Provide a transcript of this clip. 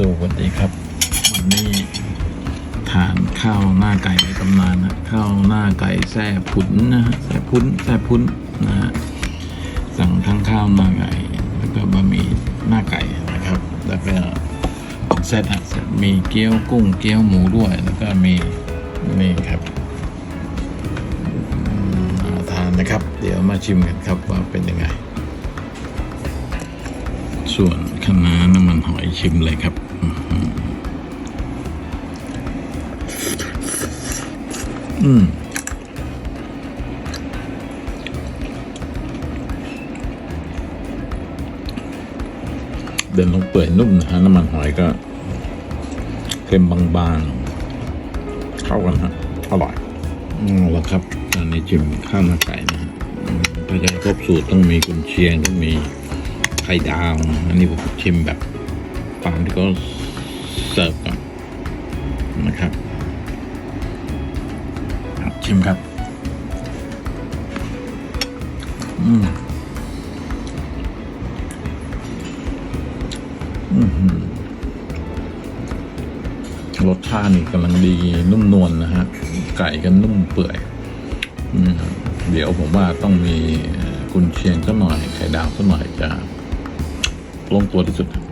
สวัสดีครับ วันนี้ทานข้าวหน้าไก่ในตำนานนะข้าวหน้าไก่แซ่พุนนะฮะแซ่พุนแซ่พุนนะฮะสั่งทั้งข้าวหน้าไก่แล้วก็บะหมี่หน้าไก่นะครับ แล้วก็เซตอะเซตมีเกี๊ยวกุ้งเกี๊ยวหมูด้วย แล้วก็มีนี่ครับอืมาทานนะครับ เดี๋ยวมาชิมกันครับว่าเป็นยังไง ส่วนคะน้าน้ำมันหอย ชิมเลยครับอื้อหืออืมเดินลงเปื่อยนุ่มนะฮะน้ำมันหอยก็เค็มบางๆเข้ากันฮะอร่อยอืมแล้วครับตอนนี้ชิมข้าวหน้าไก่นะฮะอืมถ้าจะให้ครบสูตรต้องมีกุนเชียงต้องมีไข่ดาว อันนี้ผมชิมแบบ ตามที่เขาเสิร์ฟก่อนนะครับ ชิมครับ อืมอือหือรสชาตินี่กำลังดีนุ่มนวลนะฮะ ไก่ก็นุ่มเปื่อยอืมเดี๋ยวผมว่าต้องมีกุนเชียงสักหน่อย ไข่ดาวสักหน่อยจะลงตัวที่สุดครับ